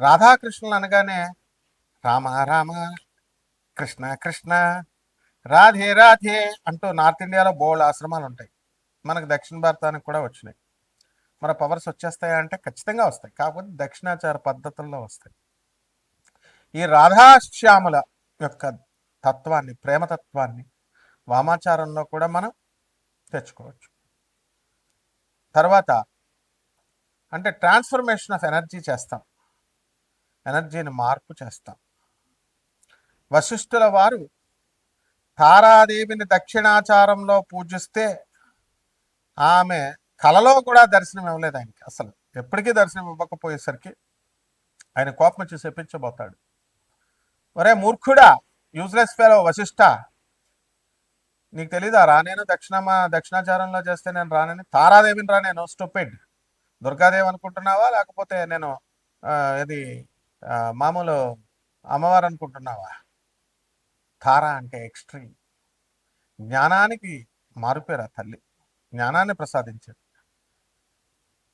రాధాకృష్ణులు అనగానే రామ రామ కృష్ణ కృష్ణ రాధే రాధే అంటూ నార్త్ ఇండియాలో బోల్డ్ ఆశ్రమాలు ఉంటాయి. మనకు దక్షిణ భారతానికి కూడా వచ్చినాయి. మన పవర్స్ వచ్చేస్తాయా అంటే ఖచ్చితంగా వస్తాయి. కాకపోతే దక్షిణాచార పద్ధతుల్లో వస్తాయి. ఈ రాధాశ్యాముల యొక్క తత్వాన్ని ప్రేమతత్వాన్ని వామాచారంలో కూడా మనం తెచ్చుకోవచ్చు. తర్వాత అంటే ట్రాన్స్ఫర్మేషన్ ఆఫ్ ఎనర్జీ చేస్తాం. ఎనర్జీని మార్పు చేస్తాం. వశిష్ఠుల వారు తారాదేవిని దక్షిణాచారంలో పూజిస్తే ఆమె కలలో కూడా దర్శనం ఇవ్వలేదు ఆయనకి. అసలు ఎప్పటికీ దర్శనం ఇవ్వకపోయేసరికి ఆయన కోపం వచ్చి చెప్పించబోతాడు ఒరే మూర్ఖుడా యూజ్లెస్ ఫెలో వశిష్ఠ నీకు తెలీదా? రానేను దక్షిణమా దక్షిణాచారంలో చేస్తే నేను రానని? తారాదేవిని రానేను స్టూపిడ్ దుర్గాదేవి అనుకుంటున్నావా? లేకపోతే నేను ఇది మామూలు అమ్మవారు అనుకుంటున్నావా? తార అంటే ఎక్స్ట్రీమ్. జ్ఞానానికి మారుపేరు ఆ తల్లి. జ్ఞానాన్ని ప్రసాదించాడు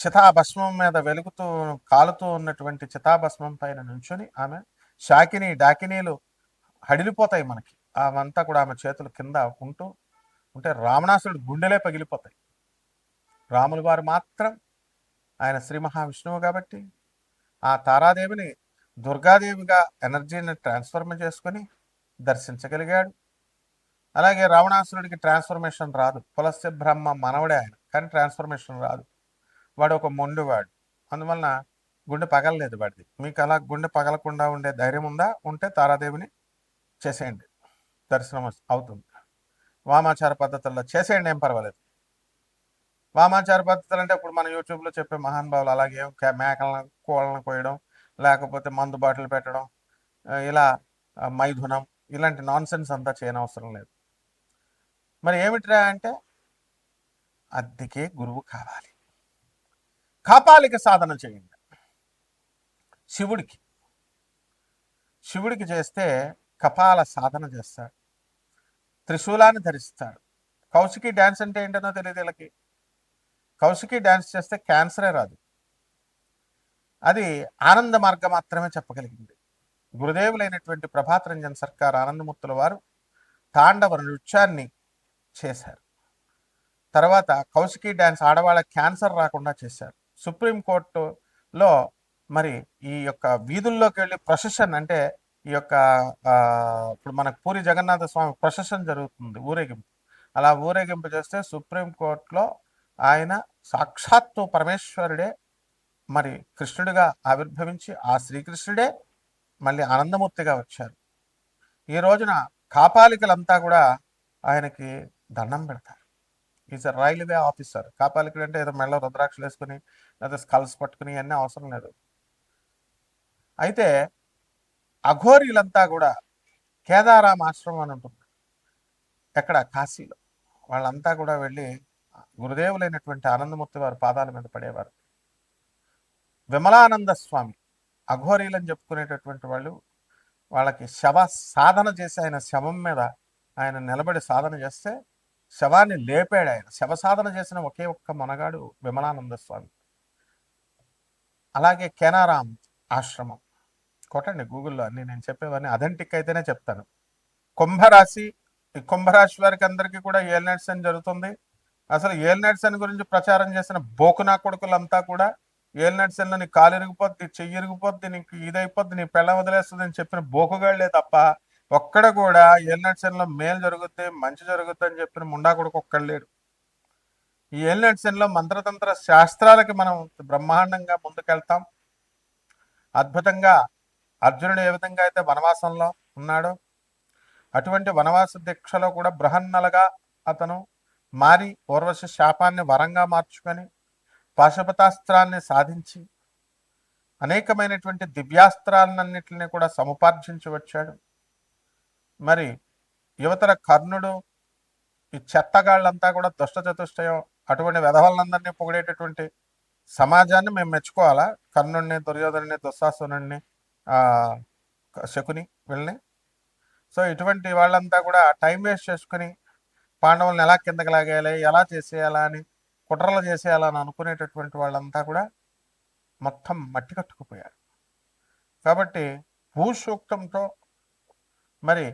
చితాభస్మం మీద వెలుగుతూ కాలుతూ ఉన్నటువంటి చితాభస్మం పైన నుంచొని ఆమె షాకిని డాకినీలు హడిలిపోతాయి మనకి. అవంతా కూడా ఆమె చేతుల కింద ఉంటూ ఉంటే రావణాసుడు గుండెలే పగిలిపోతాయి. రాముల వారు మాత్రం ఆయన శ్రీ మహావిష్ణువు కాబట్టి ఆ తారాదేవిని దుర్గాదేవిగా ఎనర్జీని ట్రాన్స్ఫర్మ్ చేసుకొని దర్శించగలిగాడు. అలాగే రావణాసురుడికి ట్రాన్స్ఫర్మేషన్ రాదు. పులస్య బ్రహ్మ మనవడే ఆయన కానీ ట్రాన్స్ఫర్మేషన్ రాదు. వాడు ఒక మొండివాడు. అందువలన గుండె పగలలేదు వాడిది. మీకు అలా గుండె పగలకుండా ఉండే ధైర్యం ఉందా? ఉంటే తారాదేవిని చేసేయండి. దర్శనం అవుతుంది. వామాచార పద్ధతుల్లో చేసేయండి ఏం పర్వాలేదు. వామాచార పద్ధతులు అంటే ఇప్పుడు మన యూట్యూబ్లో చెప్పే మహానుభావులు అలాగే మేకలను కోళ్ళను కోయడం లేకపోతే మందు బాటిల్ పెట్టడం ఇలా మైథునం ఇలాంటి నాన్ సెన్స్ అంతా చేయనవసరం లేదు. మరి ఏమిట్రా అంటే అద్దెకే గురువు కావాలి. కాపాలిక సాధన చేయండి. శివుడికి శివుడికి చేస్తే కపాల సాధన చేస్తాడు. త్రిశూలాన్ని ధరిస్తాడు. కౌశికి డ్యాన్స్ అంటే ఏంటనో తెలియదు వీళ్ళకి. కౌశికి డ్యాన్స్ చేస్తే క్యాన్సరే రాదు. అది ఆనంద మార్గం మాత్రమే చెప్పగలిగింది. గురుదేవులైనటువంటి ప్రభాత్ రంజన్ సర్కార్ ఆనందమూర్తుల వారు తాండవ నృత్యాన్ని చేశారు. తర్వాత కౌశికి డ్యాన్స్ ఆడవాళ్ళ క్యాన్సర్ రాకుండా చేశారు. సుప్రీంకోర్టులో మరి ఈ యొక్క వీధుల్లోకి వెళ్ళి ప్రొసెషన్ అంటే ఈ యొక్క ఇప్పుడు మనకు పూరి జగన్నాథ స్వామి ప్రొసెషన్ జరుగుతుంది ఊరేగింపు. అలా ఊరేగింపు చేస్తే సుప్రీంకోర్టులో ఆయన సాక్షాత్తు పరమేశ్వరుడే మరి కృష్ణుడిగా ఆవిర్భవించి ఆ శ్రీకృష్ణుడే మళ్ళీ ఆనందమూర్తిగా వచ్చారు. ఈ రోజున కాపాలికలంతా కూడా ఆయనకి దండం పెడతారు. ఈజ్ అ రైల్వే ఆఫీసర్ కాపాలికుడు అంటే ఏదో మెళ్ళ రుద్రాక్షలు వేసుకుని లేదా స్కల్స్ పట్టుకుని అన్నీ అవసరం లేదు. అయితే అఘోరీలంతా కూడా కేదారాం ఆశ్రమం అని ఉంటుంది. ఎక్కడ? కాశీలో. వాళ్ళంతా కూడా వెళ్ళి గురుదేవులైనటువంటి ఆనందమూర్తి వారి పాదాల మీద పడేవారు. విమలానంద స్వామి. అఘోరీలని చెప్పుకునేటటువంటి వాళ్ళు వాళ్ళకి శవ సాధన చేసి ఆయన శవం మీద ఆయన నిలబడి సాధన చేస్తే శవాన్ని లేపాడు ఆయన. శవ సాధన చేసిన ఒకే ఒక్క మనగాడు విమలానంద స్వామి. అలాగే కెనారాం ఆశ్రమం. కొట్టండి గూగుల్లో అన్ని నేను చెప్పేవన్నీ అథెంటిక్ అయితేనే చెప్తాను. కుంభరాశి ఈ కుంభరాశి వారికి అందరికీ కూడా ఏల్నట్స్ అని జరుగుతుంది. అసలు ఏల్నట్స్ అని గురించి ప్రచారం చేసిన బోకునా కొడుకులంతా కూడా ఏల్నట్స్ నీ కాలు ఇరిగిపోద్ది చెయ్యి ఇరిగిపోద్ది నీకు ఇదైపోద్ది నీ పెళ్ళ వదిలేస్తుంది అని చెప్పిన బోకుగాళ్ళే తప్ప ఒక్కడ కూడా ఏల్నట్స్లో మేలు జరుగుద్ది మంచి జరుగుద్ది అని చెప్పిన ముండా కొడుకు ఒక్కడు లేడు. ఈ ఏల్నట్స్లో మంత్రతంత్ర శాస్త్రాలకి మనం బ్రహ్మాండంగా ముందుకెళ్తాం. అద్భుతంగా అర్జునుడు ఏ విధంగా అయితే వనవాసంలో ఉన్నాడో అటువంటి వనవాస దీక్షలో కూడా బృహన్నలుగా అతను మారి పూర్వశ శాపాన్ని వరంగా మార్చుకొని పాశుపతాస్త్రాన్ని సాధించి అనేకమైనటువంటి దివ్యాస్త్రాలన్నింటినీ కూడా సముపార్జించి వచ్చాడు. మరి యువతర కర్ణుడు ఈ చెత్తగాళ్ళంతా కూడా దుష్ట చతుష్టయం అటువంటి వెధవలందరినీ పొగిడేటటువంటి సమాజాన్ని మేము మెచ్చుకోవాలా? కర్ణుడిని దుర్యోధనుని దుస్సాసుని శకుని వీళ్ళని? సో ఇటువంటి వాళ్ళంతా కూడా టైం వేస్ట్ చేసుకుని పాండవులను ఎలా కిందకి లాగేయాలి? ఎలా చేసేయాలా అని కుట్రలు చేసేయాలని అనుకునేటటువంటి వాళ్ళంతా కూడా మొత్తం మట్టి కట్టుకుపోయారు. కాబట్టి భూసూక్తంతో మరి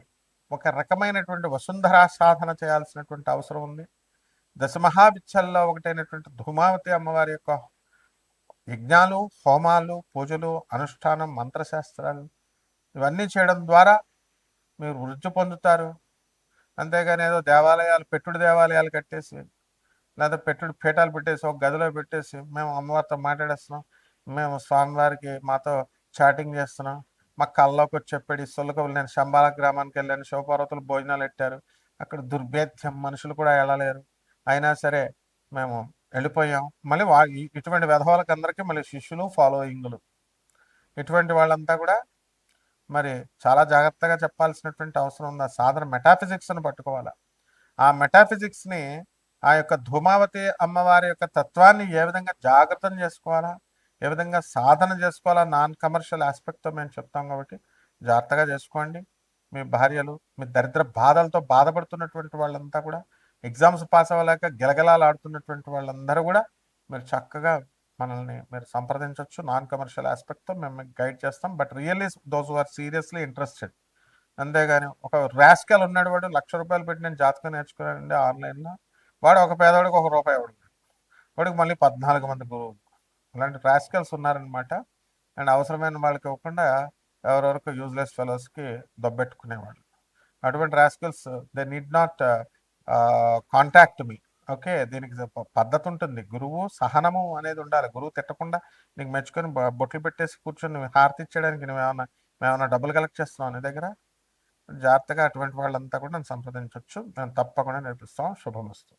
ఒక రకమైనటువంటి వసుంధరా సాధన చేయాల్సినటువంటి అవసరం ఉంది. దశమహావిచ్చల్లో ఒకటైనటువంటి ధూమావతి అమ్మవారి యొక్క యజ్ఞాలు హోమాలు పూజలు అనుష్ఠానం మంత్రశాస్త్రాలు ఇవన్నీ చేయడం ద్వారా మీరు వృద్ధి పొందుతారు. అంతేగాని ఏదో దేవాలయాలు పెట్టుడు దేవాలయాలు కట్టేసి లేదా పెట్టుడు పీఠాలు పెట్టేసి ఒక గదిలో పెట్టేసి మేము అమ్మవారితో మాట్లాడేస్తున్నాం. మేము స్వామివారికి మాతో చాటింగ్ చేస్తున్నాం. మా కళ్ళలోకి వచ్చి చెప్పాడు ఈ సొల్లుకబులు నేను శంబాల గ్రామానికి వెళ్ళాను శివపార్వతులు భోజనాలు పెట్టారు. అక్కడ దుర్భేద్యం మనుషులు కూడా వెళ్ళలేరు అయినా సరే మేము వెళ్ళిపోయాం. మళ్ళీ వా ఇటువంటి విధవాళ్ళకి అందరికీ మళ్ళీ శిష్యులు ఫాలోయింగ్లు. ఇటువంటి వాళ్ళంతా కూడా మరి చాలా జాగ్రత్తగా చెప్పాల్సినటువంటి అవసరం ఉంది. ఆ సాధన మెటాఫిజిక్స్ని పట్టుకోవాలి. ఆ మెటాఫిజిక్స్ని ఆ యొక్క ధూమావతి అమ్మవారి యొక్క తత్వాన్ని ఏ విధంగా జాగ్రత్తం చేసుకోవాలా? ఏ విధంగా సాధన చేసుకోవాలా? నాన్ కమర్షియల్ ఆస్పెక్ట్తో మేము చెప్తాం కాబట్టి జాగ్రత్తగా చేసుకోండి. మీ భార్యలు మీ దరిద్ర బాధలతో బాధపడుతున్నటువంటి వాళ్ళంతా కూడా ఎగ్జామ్స్ పాస్ అవ్వలేక గిలగలాలు ఆడుతున్నటువంటి వాళ్ళందరూ కూడా మీరు చక్కగా మనల్ని మీరు సంప్రదించవచ్చు నాన్ కమర్షియల్ ఆస్పెక్ట్తో మేము మీకు గైడ్ చేస్తాం. But really those are seriously interested. అంతేగాని ఒక ర్యాస్కల్ ఉన్నాడు వాడు లక్ష రూపాయలు పెట్టి నేను జాతకం నేర్చుకున్నానండి ఆన్లైన్లో. వాడు ఒక పేదవాడికి ఒక రూపాయి వాడు వాడికి మళ్ళీ పద్నాలుగు మంది గురువు అలాంటి ర్యాస్కల్స్ ఉన్నారనమాట అండ్ అవసరమైన వాళ్ళకి ఇవ్వకుండా ఎవరెవరికి యూజ్లెస్ ఫెలోస్కి దొబ్బెట్టుకునేవాళ్ళు. అటువంటి rascals they need not contact me okay దీనికి పద్ధతి ఉంటుంది. గురువు సహనము అనేది ఉండాలి. గురువు తిట్టకుండా నీకు మెచ్చుకొని బొట్లు పెట్టేసి కూర్చొని హారతి ఇచ్చేయడానికి నువ్వేమన్నా మేమన్నా డబ్బులు కలెక్ట్ చేస్తున్నావు నీ దగ్గర? జాగ్రత్తగా అటువంటి వాళ్ళంతా కూడా నన్ను సంప్రదించవచ్చు నేను తప్పకుండా నేర్పిస్తాం శుభమస్తు